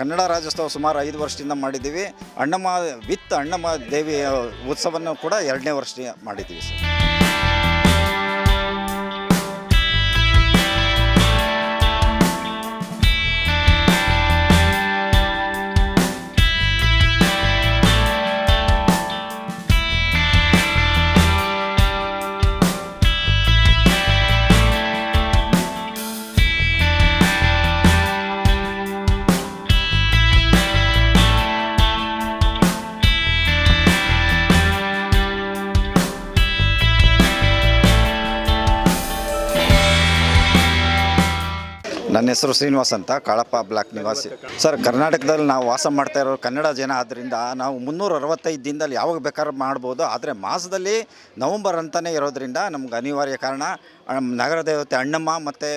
ಕನ್ನಡ ರಾಜ್ಯೋತ್ಸವ ಸುಮಾರು ಐದು ವರ್ಷದಿಂದ ಮಾಡಿದ್ದೀವಿ. ಅಣ್ಣಮ್ಮ, ವಿತ್ ಅಣ್ಣಮ್ಮ ದೇವಿಯ ಉತ್ಸವವನ್ನು ಕೂಡ ಎರಡನೇ ವರ್ಷ ಮಾಡಿದ್ದೀವಿ ಸರ್. ನನ್ನ ಹೆಸರು ಶ್ರೀನಿವಾಸ್ ಅಂತ ಕಾಳಪ್ಪ ಬ್ಲಾಕ್ ನಿವಾಸಿ. ಸರ್, ಕರ್ನಾಟಕದಲ್ಲಿ ನಾವು ವಾಸ ಮಾಡ್ತಾ ಇರೋ ಕನ್ನಡ ಜನ. ಆದ್ದರಿಂದ ನಾವು ಮುನ್ನೂರ ಅರವತ್ತೈದು ದಿನದಲ್ಲಿ ಯಾವಾಗ ಬೇಕಾದ್ರೂ ಮಾಡ್ಬೋದು. ಆದರೆ ಮಾಸದಲ್ಲಿ ನವಂಬರ್ ಅಂತಲೇ ಇರೋದ್ರಿಂದ ನಮ್ಗೆ ಅನಿವಾರ್ಯ ಕಾರಣ. ನಗರ ದೇವತೆ ಅಣ್ಣಮ್ಮ ಮತ್ತು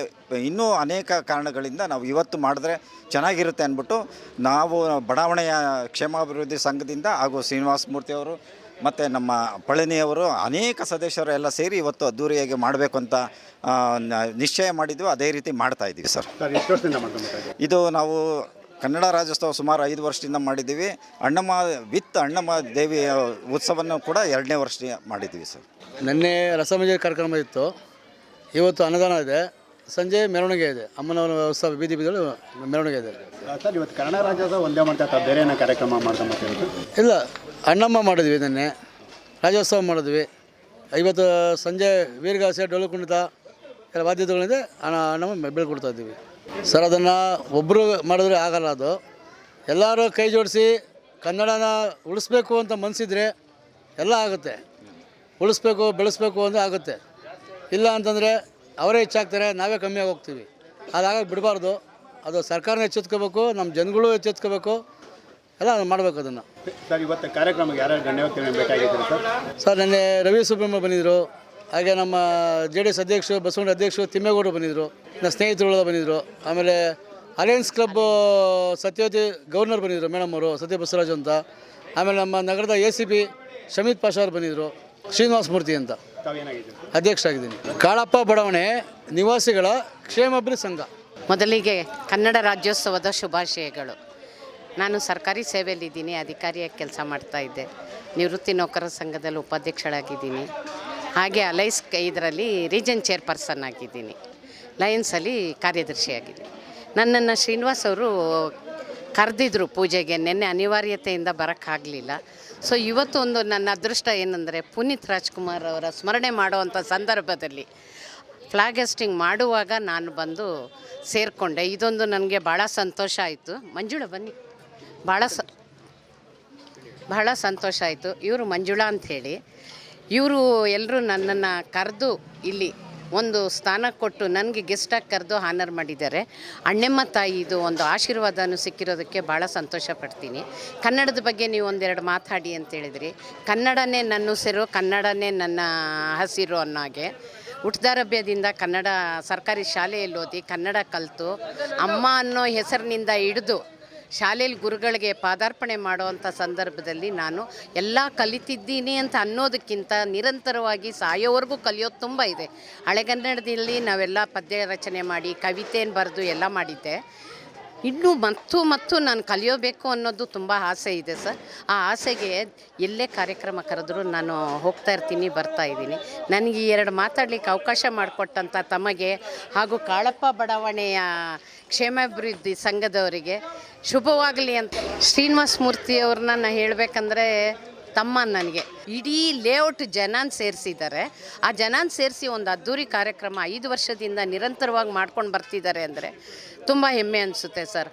ಇನ್ನೂ ಅನೇಕ ಕಾರಣಗಳಿಂದ ನಾವು ಇವತ್ತು ಮಾಡಿದ್ರೆ ಚೆನ್ನಾಗಿರುತ್ತೆ ಅಂದ್ಬಿಟ್ಟು ನಾವು ಬಡಾವಣೆಯ ಕ್ಷೇಮಾಭಿವೃದ್ಧಿ ಸಂಘದಿಂದ ಹಾಗೂ ಶ್ರೀನಿವಾಸ ಮೂರ್ತಿಯವರು ಮತ್ತು ನಮ್ಮ ಪಳನಿಯವರು ಅನೇಕ ಸದಸ್ಯರು ಎಲ್ಲ ಸೇರಿ ಇವತ್ತು ಅದ್ದೂರಿಯಾಗಿ ಮಾಡಬೇಕು ಅಂತ ನಿಶ್ಚಯ ಮಾಡಿದ್ವಿ ಅದೇ ರೀತಿ ಮಾಡ್ತಾ ಇದ್ದೀವಿ ಸರ್. ಸರ್ ಎಷ್ಟು ವರ್ಷದಿಂದ ಮಾಡ್ಕೊಂಡು ಇದ್ದೀವಿ ಇದು ನಾವು ಕನ್ನಡ ರಾಜ್ಯೋತ್ಸವ ಸುಮಾರು ಐದು ವರ್ಷದಿಂದ ಮಾಡಿದ್ದೀವಿ. ಅಣ್ಣಮ್ಮ ವಿತ್ ಅಣ್ಣಮ್ಮ ದೇವಿ ಉತ್ಸವವನ್ನು ಕೂಡ ಎರಡನೇ ವರ್ಷ ಮಾಡಿದ್ದೀವಿ ಸರ್. ನಿನ್ನೆ ರಸಮಂಜರಿ ಕಾರ್ಯಕ್ರಮ ಇತ್ತು. ಇವತ್ತು ಅನುದಾನ ಇದೆ. ಸಂಜೆ ಮೆರವಣಿಗೆ ಇದೆ. ಅಮ್ಮನವರ ಉತ್ಸವ ಬೀದಿ ಬೀದಿಗಳು ಮೆರವಣಿಗೆ ಇದೆ. ಸರ್ ಇವತ್ತು ಕನ್ನಡ ರಾಜ್ಯದ ಒಂದೇ ಮಾಡ್ತಾ ಬೇರೆ ಏನೋ ಕಾರ್ಯಕ್ರಮ ಮಾಡ್ತಾ ಇಲ್ಲ ಅಣ್ಣಮ್ಮ ಮಾಡಿದ್ವಿ ಇದನ್ನೇ ರಾಜ್ಯೋತ್ಸವ ಮಾಡಿದ್ವಿ. ಇವತ್ತು ಸಂಜೆ ವೀರಗಾಸೆ ಡೊಳ್ಳು ಕುಣಿತ ಎಲ್ಲ ವಾದ್ಯತೆಗಳಿದೆ ಅಣ್ಣ ಅಣ್ಣಮ್ಮ ಬೀಳ್ಕೊಡ್ತಾ ಇದ್ದೀವಿ. ಸರ್ ಅದನ್ನು ಒಬ್ಬರು ಮಾಡಿದ್ರೆ ಆಗಲ್ಲ ಅದು. ಎಲ್ಲರೂ ಕೈ ಜೋಡಿಸಿ ಕನ್ನಡನ ಉಳಿಸ್ಬೇಕು ಅಂತ ಮನಸ್ಸಿದ್ರೆ ಎಲ್ಲ ಆಗುತ್ತೆ. ಉಳಿಸ್ಬೇಕು ಬೆಳೆಸ್ಬೇಕು ಅಂದರೆ ಆಗುತ್ತೆ. ಇಲ್ಲ ಅಂತಂದರೆ ಅವರೇ ಹೆಚ್ಚಾಗ್ತಾರೆ ನಾವೇ ಕಮ್ಮಿಯಾಗಿ ಹೋಗ್ತೀವಿ ಅದಾಗ ಬಿಡಬಾರ್ದು. ಅದು ಸರ್ಕಾರನ ಎಚ್ಚೆತ್ಕೋಬೇಕು ನಮ್ಮ ಜನಗಳು ಎಚ್ಚೆತ್ಕೋಬೇಕು. ಎಲ್ಲ ಮಾಡಬೇಕು ಅದನ್ನು. ಸರ್ ಇವತ್ತು ಕಾರ್ಯಕ್ರಮಕ್ಕೆ ಯಾರ್ಯಾರು ಗಣ್ಯ ವ್ಯಕ್ತಿಗಳು ಬೇಕಾಗಿದ್ದಾರೆ ಸರ್? ಸರ್ ನಿನ್ನೆ ರವಿ ಸುಬ್ರಹ್ಮ ಬಂದಿದ್ದರು ಹಾಗೆ ನಮ್ಮ ಜೆ ಡಿ ಎಸ್ ಅಧ್ಯಕ್ಷರು ಬಸವಣ್ಣ ಅಧ್ಯಕ್ಷರು ತಿಮ್ಮೇಗೌಡರು ಬಂದಿದ್ದರು ನನ್ನ ಸ್ನೇಹಿತರುಗಳ ಬಂದಿದ್ದರು ಆಮೇಲೆ ಅಲಯನ್ಸ್ ಕ್ಲಬ್ ಸತ್ಯವತಿ ಗವರ್ನರ್ ಬಂದಿದ್ದರು ಮೇಡಮ್ ಅವರು ಸತ್ಯ ಬಸವರಾಜ್ ಅಂತ. ಆಮೇಲೆ ನಮ್ಮ ನಗರದ A C P Shameed Pasha ಅವರು ಬಂದಿದ್ದರು ಶ್ರೀನಿವಾಸ ಮೂರ್ತಿ ಅಂತ. ತಾವೇನಾಗಿದ್ದೀರಿ? ಅಧ್ಯಕ್ಷ ಆಗಿದ್ದೀನಿ ಕಾಳಪ್ಪ ಬಡಾವಣೆ ನಿವಾಸಿಗಳ ಕ್ಷೇಮಾಭಿವೃದ್ಧಿ ಸಂಘ. ಮೊದಲಿಗೆ ಕನ್ನಡ ರಾಜ್ಯೋತ್ಸವದ ಶುಭಾಶಯಗಳು. ನಾನು ಸರ್ಕಾರಿ ಸೇವೆಯಲ್ಲಿದ್ದೀನಿ ಅಧಿಕಾರಿಯಾಗಿ ಕೆಲಸ ಮಾಡ್ತಾ ಇದ್ದೆ. ನಿವೃತ್ತಿ ನೌಕರರ ಸಂಘದಲ್ಲಿ ಉಪಾಧ್ಯಕ್ಷಳಾಗಿದ್ದೀನಿ. ಹಾಗೆ ಅಲೈನ್ಸ್ ಇದರಲ್ಲಿ ರೀಜನ್ ಚೇರ್ಪರ್ಸನ್ ಆಗಿದ್ದೀನಿ. ಲಯನ್ಸಲ್ಲಿ ಕಾರ್ಯದರ್ಶಿಯಾಗಿದ್ದೀನಿ. ನನ್ನನ್ನು ಶ್ರೀನಿವಾಸ್ ಅವರು ಕರೆದಿದ್ರು ಪೂಜೆಗೆ, ನಿನ್ನೆ ಅನಿವಾರ್ಯತೆಯಿಂದ ಬರೋಕ್ಕಾಗಲಿಲ್ಲ. ಸೊ ಇವತ್ತು ಒಂದು ನನ್ನ ಅದೃಷ್ಟ ಏನಂದರೆ, ಪುನೀತ್ ರಾಜ್ಕುಮಾರ್ ಅವರ ಸ್ಮರಣೆ ಮಾಡುವಂಥ ಸಂದರ್ಭದಲ್ಲಿ ಫ್ಲಾಗ್ ಹೆಸ್ಟಿಂಗ್ ಮಾಡುವಾಗ ನಾನು ಬಂದು ಸೇರಿಕೊಂಡೆ. ಇದೊಂದು ನನಗೆ ಭಾಳ ಸಂತೋಷ ಆಯಿತು. ಮಂಜುಳ, ಬನ್ನಿ. ಭಾಳ ಸ, ಬಹಳ ಸಂತೋಷ ಆಯಿತು. ಇವರು ಮಂಜುಳಾ ಅಂಥೇಳಿ ಇವರು ಎಲ್ಲರೂ ನನ್ನನ್ನು ಕರೆದು ಇಲ್ಲಿ ಒಂದು ಸ್ಥಾನ ಕೊಟ್ಟು ನನಗೆ ಗೆಸ್ಟಾಗಿ ಕರೆದು ಹಾನರ್ ಮಾಡಿದ್ದಾರೆ. ಅಣ್ಣಮ್ಮ ತಾಯಿದು ಒಂದು ಆಶೀರ್ವಾದನೂ ಸಿಕ್ಕಿರೋದಕ್ಕೆ ಭಾಳ ಸಂತೋಷ ಪಡ್ತೀನಿ. ಕನ್ನಡದ ಬಗ್ಗೆ ನೀವು ಒಂದೆರಡು ಮಾತಾಡಿ ಅಂತ ಹೇಳಿದ್ರಿ. ಕನ್ನಡನೇ ನನ್ನ ಉಸಿರು, ಕನ್ನಡನೇ ನನ್ನ ಹಸಿರು ಅನ್ನೋ ಹಾಗೆ. ಹುಟ್ಟದಾರಭ್ಯದಿಂದ ಕನ್ನಡ ಸರ್ಕಾರಿ ಶಾಲೆಯಲ್ಲಿ ಓದಿ ಕನ್ನಡ ಕಲಿತು ಅಮ್ಮ ಅನ್ನೋ ಹೆಸರಿನಿಂದ ಹಿಡಿದು ಶಾಲೆಯಲ್ಲಿ ಗುರುಗಳಿಗೆ ಪಾದಾರ್ಪಣೆ ಮಾಡುವಂಥ ಸಂದರ್ಭದಲ್ಲಿ ನಾನು ಎಲ್ಲ ಕಲಿತಿದ್ದೀನಿ ಅಂತ ಅನ್ನೋದಕ್ಕಿಂತ ನಿರಂತರವಾಗಿ ಸಾಯೋವರೆಗೂ ಕಲಿಯೋದು ತುಂಬ ಇದೆ. ಹಳೆಗನ್ನಡದಲ್ಲಿ ನಾವೆಲ್ಲ ಪದ್ಯ ರಚನೆ ಮಾಡಿ, ಕವಿತೆಯನ್ನು ಬರೆದು ಎಲ್ಲ ಮಾಡಿದ್ದೆ. ಇನ್ನೂ ಮತ್ತು ಮತ್ತು ನಾನು ಕಲಿಯೋಬೇಕು ಅನ್ನೋದು ತುಂಬ ಆಸೆ ಇದೆ ಸರ್. ಆ ಆಸೆಗೆ ಎಲ್ಲೇ ಕಾರ್ಯಕ್ರಮ ಕರೆದ್ರು ನಾನು ಹೋಗ್ತಾ ಇರ್ತೀನಿ, ಬರ್ತಾ ಇದ್ದೀನಿ. ನನಗೆ ಈ ಎರಡು ಮಾತಾಡಲಿಕ್ಕೆ ಅವಕಾಶ ಮಾಡಿಕೊಟ್ಟಂಥ ತಮಗೆ ಹಾಗೂ ಕಾಳಪ್ಪ ಬಡಾವಣೆಯ ಕ್ಷೇಮಾಭಿವೃದ್ಧಿ ಸಂಘದವರಿಗೆ ಶುಭವಾಗಲಿ ಅಂತ ಶ್ರೀನಿವಾಸ ಮೂರ್ತಿಯವ್ರನ್ನ ನಾನು ಹೇಳಬೇಕಂದ್ರೆ ತಮ್ಮ ನನಗೆ. ಇಡೀ ಲೇಔಟ್ ಜನಾನ್ ಸೇರಿಸಿದ್ದಾರೆ. ಆ ಜನಾನ್ ಸೇರಿಸಿ ಒಂದು ಅದ್ಧೂರಿ ಕಾರ್ಯಕ್ರಮ ಐದು ವರ್ಷದಿಂದ ನಿರಂತರವಾಗಿ ಮಾಡ್ಕೊಂಡು ಬರ್ತಿದ್ದಾರೆ ಅಂದರೆ ತುಂಬ ಹೆಮ್ಮೆ ಅನಿಸುತ್ತೆ ಸರ್.